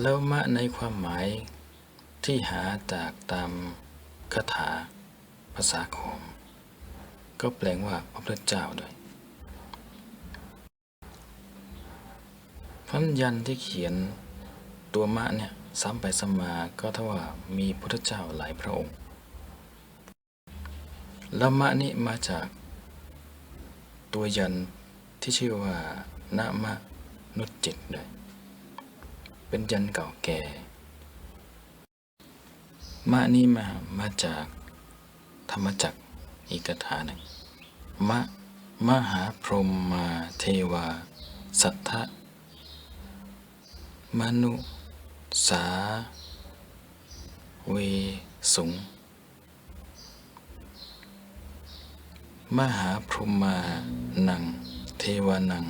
แล้วมะในความหมายที่หาจากตามคาถาภาษาขอม ก็แปลงว่าพระพุทธเจ้าด้วยพันยันที่เขียนตัวมะเนี่ยซ้ำไปซ้ำมาก็เท่าว่ามีพุทธเจ้าหลายพระองค์แล้วมะนี่มาจากตัวยันที่ชื่อว่าณมะนุจจิตด้วย เป็นยันเก่าแก่ มะนี่มามาจากธรรมจักรอีกคาถาหนึ่ง มะมหาพรหมมาเทวา สัทธะมนุสา เวสุง มหาพรหมานัง เทวานัง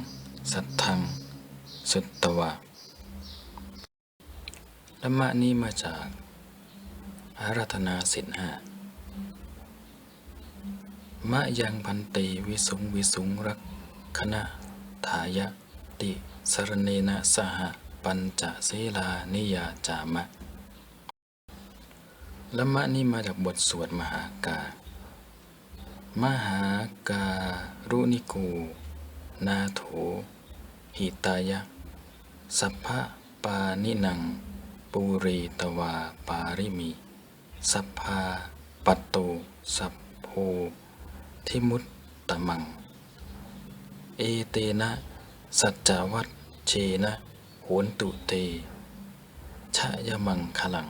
สัทธัง สุตตวะ และมะนี้มาจากอารัธนาสินห้ามะยังพันติวิสุงวิสุงรักคณะทายะติสรเนนะสหปัญจเสลานิยาจามะละมะนี้มาจากบทสวดมหากา มหาการุณิโกนาโถหิตายะ สัพพะปานินัง ปูรีตวาปาริมี สัพพาปัตโตสัพโพทิมุตตะมัง เอเตนะ สัจจวัตเชนะโหนตุเตชะยมังคลัง